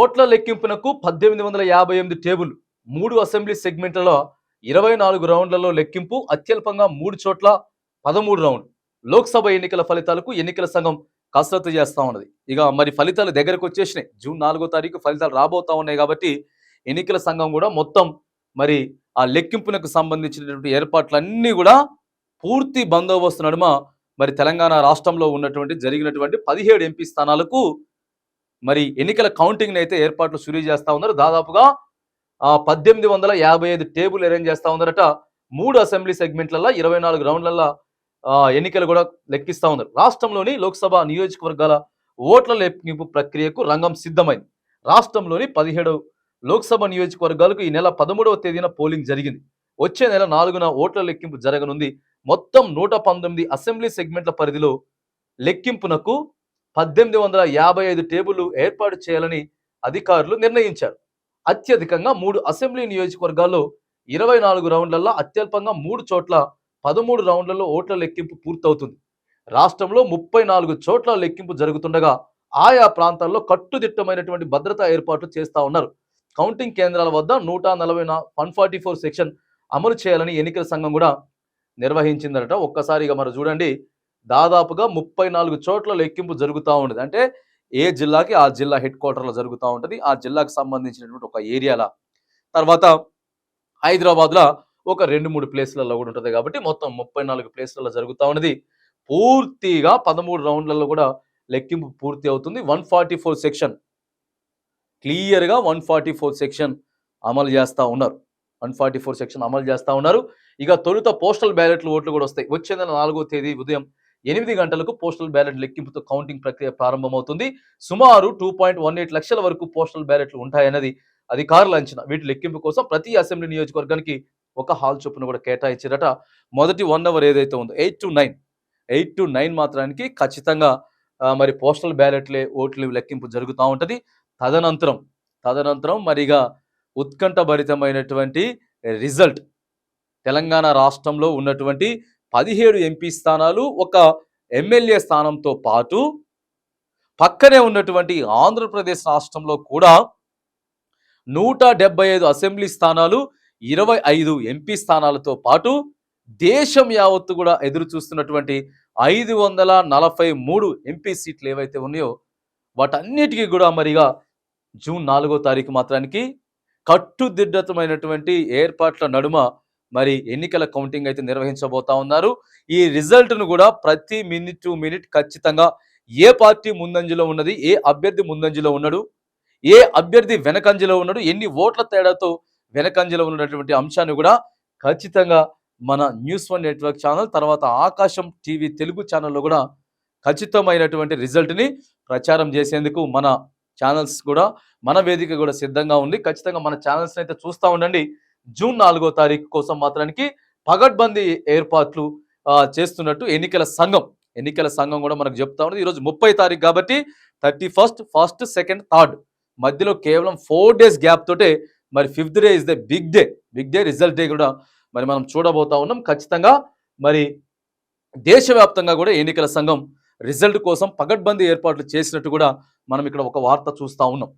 ఓట్ల లెక్కింపునకు పద్దెనిమిది వందల యాభై ఎనిమిది టేబుల్ మూడు అసెంబ్లీ సెగ్మెంట్లలో ఇరవై నాలుగు రౌండ్లలో లెక్కింపు అత్యల్పంగా మూడు చోట్ల పదమూడు రౌండ్. లోక్సభ ఎన్నికల ఫలితాలకు ఎన్నికల సంఘం కసరత్తు చేస్తా ఉన్నది. ఇక మరి ఫలితాలు దగ్గరకు వచ్చేసినాయి. జూన్ నాలుగో తారీఖు ఫలితాలు రాబోతా ఉన్నాయి కాబట్టి ఎన్నికల సంఘం కూడా మొత్తం మరి ఆ లెక్కింపునకు సంబంధించినటువంటి ఏర్పాట్లన్నీ కూడా పూర్తి బందోబస్తు నడుమ మరి తెలంగాణ రాష్ట్రంలో ఉన్నటువంటి జరిగినటువంటి పదిహేడు ఎంపీ స్థానాలకు మరి ఎన్నికల కౌంటింగ్ అయితే ఏర్పాట్లు షురూ చేస్తా ఉన్నారు. దాదాపుగా పద్దెనిమిది వందల యాభై ఐదు టేబుల్ అరేంజ్ చేస్తా ఉన్నారట. మూడు అసెంబ్లీ సెగ్మెంట్లలో ఇరవై నాలుగు రౌండ్లలో ఎన్నికలు కూడా లెక్కిస్తా ఉన్నారు. రాష్ట్రంలోని లోక్సభ నియోజకవర్గాల ఓట్ల లెక్కింపు ప్రక్రియకు రంగం సిద్ధమైంది. రాష్ట్రంలోని పదిహేడు లోక్సభ నియోజకవర్గాలకు ఈ నెల పదమూడవ తేదీన పోలింగ్ జరిగింది. వచ్చే నెల నాలుగున ఓట్ల లెక్కింపు జరగనుంది. మొత్తం నూట పంతొమ్మిది అసెంబ్లీ సెగ్మెంట్ల పరిధిలో లెక్కింపునకు పద్దెనిమిది వందల యాభై ఐదు టేబుల్ ఏర్పాటు చేయాలని అధికారులు నిర్ణయించారు. అత్యధికంగా మూడు అసెంబ్లీ నియోజకవర్గాల్లో ఇరవై నాలుగు రౌండ్లలో అత్యల్పంగా మూడు చోట్ల పదమూడు రౌండ్లలో ఓట్ల లెక్కింపు పూర్తవుతుంది. రాష్ట్రంలో ముప్పై నాలుగు చోట్ల లెక్కింపు జరుగుతుండగా ఆయా ప్రాంతాల్లో కట్టుదిట్టమైనటువంటి భద్రతా ఏర్పాట్లు చేస్తా ఉన్నారు. కౌంటింగ్ కేంద్రాల వద్ద నూట నలభై వన్ ఫార్టీ ఫోర్ సెక్షన్ అమలు చేయాలని ఎన్నికల సంఘం కూడా నిర్వహించిందనట ఒక్కసారిగా మరి చూడండి. దాదాపుగా ముప్పై నాలుగు చోట్ల లెక్కింపు జరుగుతూ ఉండదు అంటే ఏ జిల్లాకి ఆ జిల్లా హెడ్ క్వార్టర్లో జరుగుతూ ఉంటుంది. ఆ జిల్లాకు సంబంధించినటువంటి ఒక ఏరియాల తర్వాత హైదరాబాద్లో ఒక రెండు మూడు ప్లేస్లలో కూడా ఉంటుంది కాబట్టి మొత్తం ముప్పై నాలుగు ప్లేస్లలో జరుగుతూ ఉన్నది. పూర్తిగా పదమూడు రౌండ్లలో కూడా లెక్కింపు పూర్తి అవుతుంది. One forty four section. క్లియర్గా వన్ ఫార్టీ ఫోర్ సెక్షన్ అమలు చేస్తూ ఉన్నారు. వన్ ఫార్టీ ఫోర్ సెక్షన్ అమలు చేస్తూ ఉన్నారు. ఇక తొలుత పోస్టల్ బ్యాలెట్లు ఓట్లు కూడా వస్తాయి. వచ్చే నెల నాలుగో తేదీ ఉదయం ఎనిమిది గంటలకు పోస్టల్ బ్యాలెట్ లెక్కింపుతో కౌంటింగ్ ప్రక్రియ ప్రారంభమవుతుంది. సుమారు టూ పాయింట్ వన్ ఎయిట్ లక్షల వరకు పోస్టల్ బ్యాలెట్లు ఉంటాయన్నది అధికారుల అంచనా. వీటి లెక్కింపు కోసం ప్రతి అసెంబ్లీ నియోజకవర్గానికి ఒక హాల్ చొప్పున కూడా కేటాయించారట. మొదటి వన్ అవర్ ఏదైతే ఉందో eight to nine eight to nine మాత్రానికి ఖచ్చితంగా మరి పోస్టల్ బ్యాలెట్లే ఓట్లు లెక్కింపు జరుగుతూ ఉంటుంది. తదనంతరం తదనంతరం మరిగా ఉత్కంఠభరితమైనటువంటి రిజల్ట్ తెలంగాణ రాష్ట్రంలో ఉన్నటువంటి పదిహేడు ఎంపీ స్థానాలు ఒక ఎమ్మెల్యే స్థానంతో పాటు పక్కనే ఉన్నటువంటి ఆంధ్రప్రదేశ్ రాష్ట్రంలో కూడా నూట డెబ్బై ఐదు అసెంబ్లీ స్థానాలు ఇరవై ఐదు ఎంపీ స్థానాలతో పాటు దేశం యావత్తు కూడా ఎదురు చూస్తున్నటువంటి ఐదు వందల నలభై మూడు ఎంపీ సీట్లు ఏవైతే ఉన్నాయో వాటన్నిటికీ కూడా మరిగా జూన్ నాలుగో తారీఖు మాత్రానికి కట్టుదిడ్డతమైనటువంటి ఏర్పాట్ల నడుమ మరి ఎన్నికల కౌంటింగ్ అయితే నిర్వహించబోతా ఉన్నారు. ఈ రిజల్ట్ను కూడా ప్రతి మినిట్ టు మినిట్ ఖచ్చితంగా ఏ పార్టీ ముందంజలో ఉన్నది ఏ అభ్యర్థి ముందంజలో ఉన్నాడు ఏ అభ్యర్థి వెనకంజలో ఉన్నాడు ఎన్ని ఓట్ల తేడాతో వెనకంజలో ఉన్నటువంటి అంశాన్ని కూడా ఖచ్చితంగా మన న్యూస్ వన్ నెట్వర్క్ ఛానల్ తర్వాత ఆకాశం టీవీ తెలుగు ఛానల్లో కూడా ఖచ్చితమైనటువంటి రిజల్ట్ని ప్రచారం చేసేందుకు మన ఛానల్స్ కూడా మన వేదిక కూడా సిద్ధంగా ఉంది. ఖచ్చితంగా మన ఛానల్స్ని అయితే చూస్తూ ఉండండి. జూన్ నాలుగో తారీఖు కోసం మాత్రానికి పగడ్బందీ ఏర్పాట్లు చేస్తున్నట్టు ఎన్నికల సంఘం ఎన్నికల సంఘం కూడా మనకు చెప్తా ఉన్నది. ఈరోజు ముప్పై తారీఖు కాబట్టి thirty first first second third. మధ్యలో కేవలం ఫోర్ డేస్ గ్యాప్ తోటే మరి fifth day is the big day. Big day result day కూడా మరి మనం చూడబోతా ఉన్నాం. ఖచ్చితంగా మరి దేశవ్యాప్తంగా కూడా ఎన్నికల సంఘం రిజల్ట్ కోసం పగడ్బందీ ఏర్పాట్లు చేసినట్టు కూడా మనం ఇక్కడ ఒక వార్త చూస్తా ఉన్నాం.